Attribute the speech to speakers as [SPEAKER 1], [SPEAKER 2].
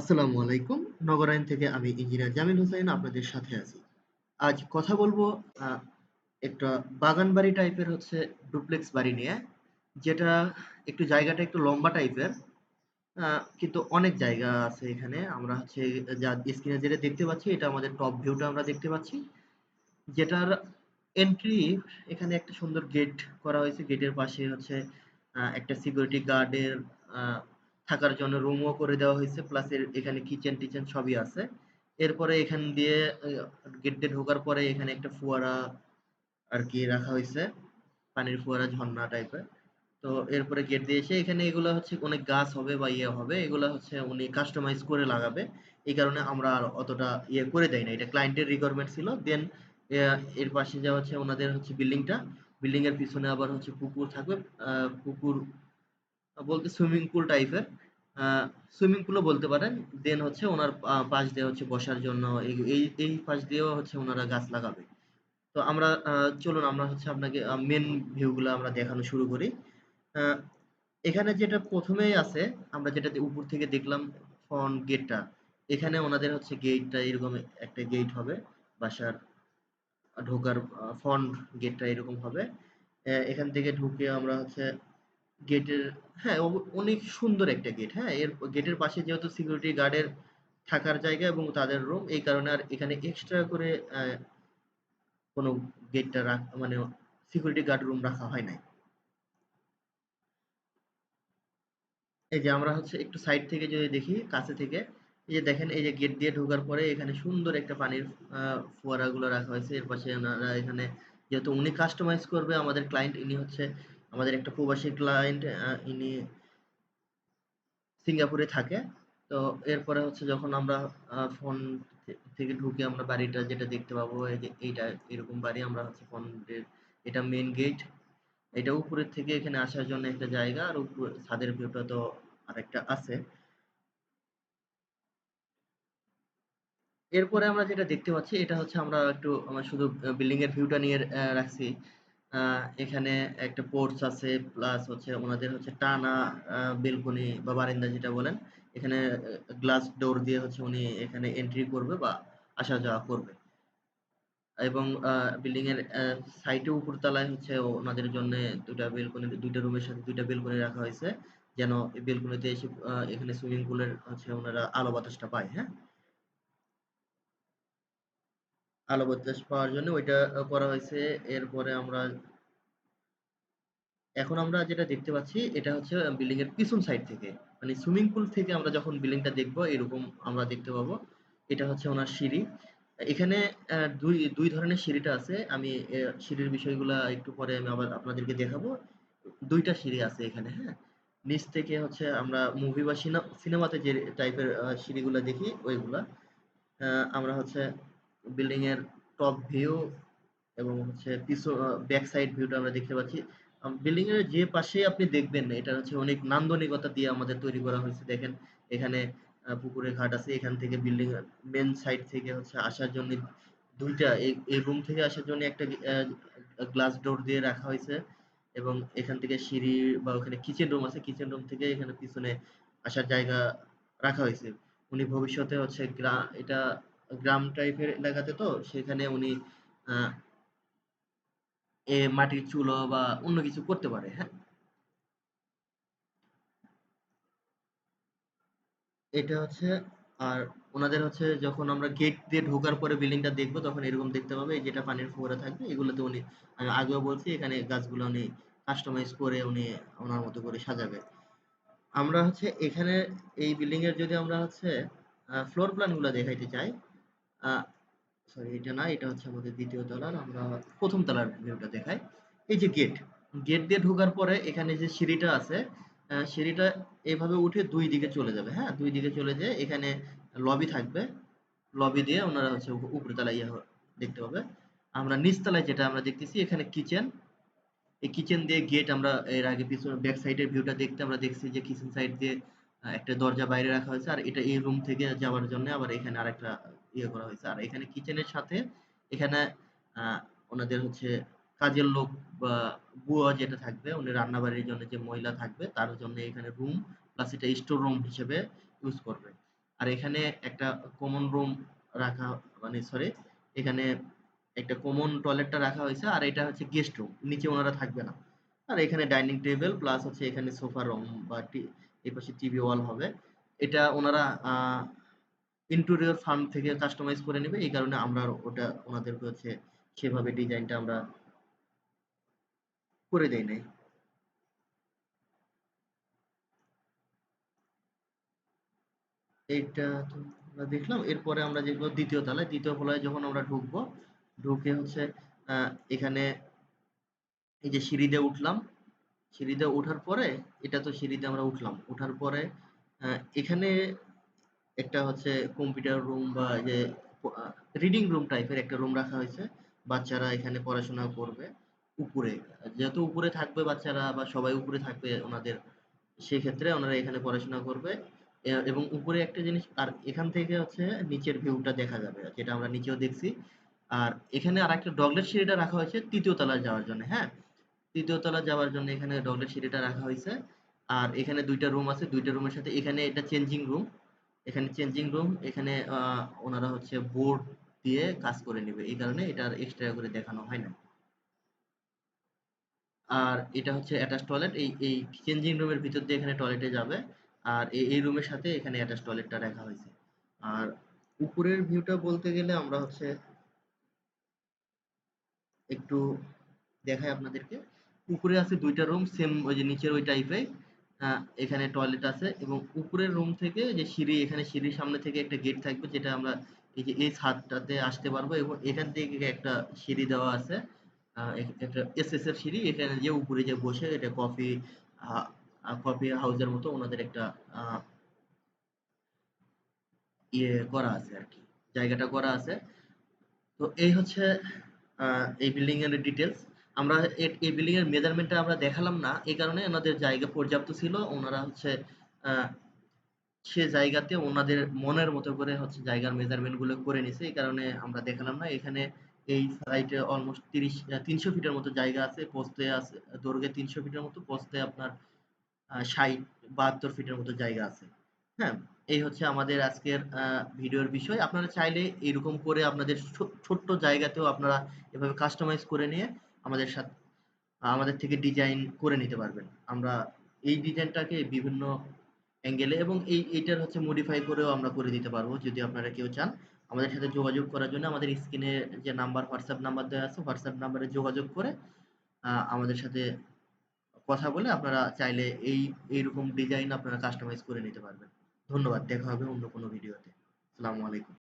[SPEAKER 1] আসসালামু আলাইকুম। নগরায়ণ থেকে আমি ইঞ্জিনিয়ার জামিল হোসেন আপনাদের সাথে আছি। আজ কথা বলব একটা বাগান বাড়ি টাইপের হচ্ছে ডুপ্লেক্স বাড়ি নিয়ে। যেটা একটু জায়গাটা একটু লম্বা টাইপের। কিন্তু অনেক জায়গা আছে এখানে। আমরা হচ্ছে যা স্ক্রিনে যেটা দেখতে পাচ্ছি, এটা আমাদের টপ ভিউটা আমরা দেখতে পাচ্ছি। যেটার এন্ট্রি এখানে একটা সুন্দর গেট করা হয়েছে। গেটের পাশে হচ্ছে একটা সিকিউরিটি গার্ডের থাকার জন্য রুমও করে দেওয়া হয়েছে। প্লাস এখানে কিচেন-টিচেন সবই আছে। এরপরে এখান দিয়ে গেট দিয়ে ঢোকার পরে এখানে একটা ফোয়ারা আরকি রাখা হয়েছে, পানির ফোয়ারা ঝর্ণা টাইপের। তো এরপরে গেট দিয়ে এসে এখানে এগুলা হচ্ছে অনেক গাছ হবে বা ইয়ে হবে। এগুলো হচ্ছে উনি কাস্টমাইজ করে লাগাবে। এই কারণে আমরা আর অতটা ইয়ে করে দেয় না, এটা ক্লায়েন্টের রিকোয়ারমেন্ট ছিল। দেন এর পাশে যা হচ্ছে ওনাদের হচ্ছে বিল্ডিংটা। বিল্ডিং এর পিছনে আবার হচ্ছে পুকুর থাকবে। পুকুর বলতে সুইমিং পুল টাইপের। সুইমিং পুলও বলতে পারেন। দেন হচ্ছে ওনার পাশ দিয়ে হচ্ছে বসার জন্য এই এই পাশ দিয়েও হচ্ছে ওনারা গাছ লাগাবে। তো আমরা চলুন আমরা হচ্ছে আপনাকে মেন মেইন ভিউ গুলা আমরা দেখানো শুরু করি। এখানে যেটা প্রথমেই আছে, আমরা যেটা উপর থেকে দেখলাম ফ্রন্ট গেটটা। এখানে ওনাদের হচ্ছে গেটটা এরকম একটা গেট হবে। বাসার ঢোকার ফ্রন্ট গেটটা এরকম হবে। এখান থেকে ঢুকে আমরা হচ্ছে গেটের হ্যাঁ, অনেক সুন্দর একটা গেট, হ্যাঁ? এর গেটের পাশে যেহেতু সিকিউরিটি গার্ডের থাকার জায়গা এবং তাদের রুম এই কারণে আর এখানে এক্সট্রা করে কোন গেটটা রাখ মানে সিকিউরিটি গার্ড রুম রাখা হয় নাই। এই যে আমরা হচ্ছে একটু সাইড থেকে যদি দেখি কাছে থেকে, এই যে দেখেন এই যে গেট দিয়ে ঢোকার পরে এখানে সুন্দর একটা পানির ফোয়ারাগুলো রাখা হয়েছে। এর পাশে উনারা এখানে যেহেতু উনি কাস্টমাইজ করবে আমাদের ক্লায়েন্ট ইনি হচ্ছে আমাদের একটা প্রবাসী ক্লায়েন্ট ইনি সিঙ্গাপুরে থাকে। তো এরপরে হচ্ছে যখন আমরা ফোন থেকে ঢুকে আমরা বাড়িটা যেটা দেখতে পাবো এইটা, এরকম বাড়ি আমরা হচ্ছে ফ্রন্টের এটা মেইন গেট। এটা উপরের থেকে এখানে আসার জন্য একটা জায়গা, আর উপর, ছাদের ভিউটা তো আরেকটা আছে। এরপরে আমরা যেটা দেখতে পাচ্ছি, এটা হচ্ছে আমরা একটু, আমরা শুধু বিল্ডিং এর ভিউটা নিয়ে রাখছি। এখানে একটা পোর্চ আছে প্লাস হচ্ছে ওনাদের হচ্ছে টানা বেলকনি বা বারান্দা যেটা বলেন। এখানে গ্লাস ডোর দিয়ে হচ্ছে উনি এখানে এন্ট্রি করবে বা আসা যাওয়া করবে। এবং বিল্ডিং এর সাইডে উপর তলায় হচ্ছে ওনাদের জন্য ২ টা বেলকনি ২ টা রুমের সাথে ২ টা বেলকনি রাখা হয়েছে। যেন বেলকনিতে এসে এখানে সুইমিং পুলের হচ্ছে ওনারা আলো বাতাসটা পায়, হ্যাঁ? আলো বাতাস পাওয়ার জন্য ওইটা করা হয়েছে। এরপরে আমরা এখন আমরা যেটা দেখতে পাচ্ছি এটা হচ্ছে বিল্ডিং এর পিছন সাইড থেকে। মানে সুইমিং পুল থেকে আমরা যখন বিল্ডিংটা দেখব এরকম আমরা দেখতে পাবো। এটা হচ্ছে উনার সিঁড়ি। এখানে দুই ২, ২ ধরনের সিঁড়িটা আছে। আমি সিঁড়ির বিষয়গুলা একটু পরে আমি আবার আপনাদেরকে দেখাবো। দুইটা সিঁড়ি আছে এখানে, হ্যাঁ? নিচ থেকে হচ্ছে আমরা মুভি বা সিনা সিনেমাতে যে টাইপের সিঁড়িগুলা দেখি ওইগুলা। আমরা হচ্ছে বিল্ডিং এর টপ ভিউ এবং হচ্ছে পিছ আ ব্যাক সাইড ভিউটা আমরা দেখতে পাচ্ছি। বিল্ডিং এর যে পাশেই আপনি দেখবেন এটা হচ্ছে অনেক নান্দনিকতা দিয়ে আমাদের তৈরি করা হয়েছে। দেখেন এখানে পুকুরের ঘাট আছে। এখান থেকে বিল্ডিং মেইন সাইড থেকে হচ্ছে আসার জন্য দুইটা, এই রুম থেকে আসার জন্য একটা গ্লাস ডোর দিয়ে রাখা হয়েছে এবং এখান থেকে সিঁড়ি বা ওখানে কিচেন রুম আছে। কিচেন রুম থেকে এখানে পিছনে আসার জায়গা রাখা হয়েছে উনি ভবিষ্যতে হচ্ছে এটা গ্রাম টাইপের এলাকাতে তো সেখানে উনি এ মাটির চুলো বা অন্য কিছু করতে পারে, হ্যাঁ? এটা হচ্ছে আর ওনাদের হচ্ছে যখন আমরা গেট দিয়ে ঢোকার পরে বিল্ডিংটা দেখব তখন এরকম দেখতে পাবে যেটা পানির ফোয়ারা থাকবে এগুলোতে উনি আমি আগেও বলছি এখানে গাছগুলো উনি কাস্টমাইজ করে উনি ওনার মতো করে সাজাবে। আমরা হচ্ছে এখানে এই বিল্ডিং এর যদি আমরা হচ্ছে ফ্লোর প্ল্যানগুলা দেখাইতে চাই। সরি এটা না, এটা হচ্ছে আমাদের দ্বিতীয় তলার। আমরা প্রথম তলার ভিউটা দেখাই। এই যে গেট, গেট দিয়ে ঢোকার পরে এখানে যে সিঁড়িটা আছে, সিঁড়িটা এভাবে উঠে দুই দিকে চলে যাবে, হ্যাঁ? দুই দিকে চলে যেয়ে এখানে লবি থাকবে। লবি দিয়ে ওনারা হচ্ছে উপরে তলায় ইয়ে দেখতে পাবে। আমরা নিচ তলায় যেটা আমরা দেখতেছি এখানে কিচেন। এই কিচেন দিয়ে গেট আমরা এর আগে পিছনে ব্যাক সাইড এর ভিউটা দেখতে আমরা দেখছি যে কিচেন সাইড দিয়ে একটা দরজা বাইরে রাখা হয়েছে। আর এটা এই রুম থেকে যাওয়ার জন্য আবার এখানে আরেকটা ইয়ে করা হয়েছে। আর এখানে কিচেনের সাথে এখানে ওনাদের হচ্ছে কাজের লোক বা বুয়া যেটা থাকবে, উনি রান্নাবাড়ির জন্য যে মহিলা থাকবে, তার জন্য এখানে রুম প্লাস এটা স্টোর রুম হিসেবে ইউজ করবে। আর এখানে একটা কমন রুম রাখা মানে সরি এখানে একটা কমন টয়লেটটা রাখা হয়েছে, আর এটা হচ্ছে গেস্ট রুম নিচে ওনারা থাকবে না আর এখানে ডাইনিং টেবিল প্লাস হচ্ছে এখানে সোফা রুম বা এই পাশে টিভি ওয়াল হবে এটা ওনারা ইন্টেরিয়র ফার্ম থেকে কাস্টমাইজ করে নেবে, এই কারণে আমরা ওটা ওনাদেরকে হচ্ছে সেভাবে ডিজাইনটা আমরা করে দেই নাই। এইটা তো আমরা দেখলাম, এরপরে আমরা যেগুলো দ্বিতীয় তলায় দ্বিতীয় তলায় যখন আমরা ঢুকবো, ঢুকে হচ্ছে এখানে এই যে সিঁড়ি দিয়ে উঠলাম, সিঁড়িতে ওঠার পরে, এটা তো সিঁড়িতে আমরা উঠলাম ওঠার পরে এখানে একটা হচ্ছে কম্পিউটার রুম বা যে রিডিং রুম টাইপের একটা রুম রাখা হয়েছে। বাচ্চারা এখানে পড়াশোনা করবে উপরে। যেহেতু উপরে থাকবে বাচ্চারা বা সবাই উপরে থাকবে ওনাদের, সেক্ষেত্রে ওনারা এখানে পড়াশোনা করবে। এবং উপরে একটা জিনিস, আর এখান থেকে হচ্ছে নিচের ভিউটা দেখা যাবে, যেটা আমরা নিচেও দেখছি। আর এখানে আর একটা ডগলেট সিঁড়িটা রাখা হয়েছে তৃতীয় তলায় যাওয়ার জন্য হ্যাঁ? তৃতীয় তলা যাওয়ার জন্য এখানে ডগলেট সিঁড়িটা রাখা হয়েছে। আর এখানে দুইটা রুম আছে, দুইটা রুমের সাথে এখানে এটা চেঞ্জিং রুম এখানে চেঞ্জিং রুম এখানে ওনারা হচ্ছে বোর্ড দিয়ে কাজ করে নেবে। এই কারণে এটা এক্সট্রা করে দেখানো হয় না। আর এটা হচ্ছে অ্যাটাচ টয়লেট এই এই চেঞ্জিং রুমের ভিতর দিয়ে এখানে টয়লেটে যাবে। আর এই রুমের সাথে এখানে অ্যাটাচ টয়লেটটা রাখা হয়েছে। আর উপরের ভিউটা বলতে গেলে আমরা হচ্ছে একটু দেখাই আপনাদেরকে। উপরে আছে দুইটা রুম সেম ওই যে নিচের ওই টাইপের এখানে টয়লেট আছে এবং উপরের রুম থেকে যে সিঁড়ি, এখানে সিঁড়ির সামনে থেকে একটা গেট থাকবে যেটা আমরা এই যে এই ছাদটাতে আসতে পারব এবং এখান থেকে একটা সিঁড়ি দেওয়া আছে। একটা এসএস এর সিঁড়ি, এখানে যে উপরে যে বসে এটা কফি কফি হাউসের মতো ওনাদের একটা ইয়ে করা আছে আর কি, জায়গাটা করা আছে। তো এই হচ্ছে এই বিল্ডিং এর ডিটেলস আমরা এই বিল্ডিং এর মেজারমেন্টটা আমরা দেখালাম না, এই কারণে ওনাদের জায়গা পর্যাপ্ত ছিল। ওনারা হচ্ছে সে জায়গাতে ওনাদের মনের মতো করে হচ্ছে জায়গার মেজারমেন্টগুলো করে নিছে। এই কারণে আমরা দেখালাম না। এখানে এই সাইটে অলমোস্ট তিরিশ তিনশো ফিটের মতো জায়গা আছে। পোস্তে আছে, দৈর্ঘ্যে তিনশো ফিটের মতো পোস্তে আপনার ষাট, বাহাত্তর ফিটের মতো জায়গা আছে। হ্যাঁ এই হচ্ছে আমাদের আজকের ভিডিওর বিষয়। আপনারা চাইলে এরকম করে আপনাদের ছোট্ট জায়গাতেও আপনারা এভাবে কাস্টমাইজ করে নিয়ে আমাদের সাথে, আমাদের থেকে ডিজাইন করে নিতে পারবেন। আমরা এই ডিজাইনটাকে বিভিন্ন অ্যাঙ্গেলে এবং এই, এইটার হচ্ছে মডিফাই করেও আমরা করে দিতে পারব, যদি আপনারা কেউ চান। আমাদের সাথে যোগাযোগ করার জন্য আমাদের স্ক্রিনে যে নাম্বার হোয়াটসঅ্যাপ নাম্বার দেওয়া আছে হোয়াটসঅ্যাপ নাম্বারে যোগাযোগ করে আমাদের সাথে কথা বলে আপনারা চাইলে এই, এইরকম ডিজাইন আপনারা কাস্টমাইজ করে নিতে পারবেন। ধন্যবাদ, দেখা হবে অন্য কোনো ভিডিওতে আসসালামু আলাইকুম।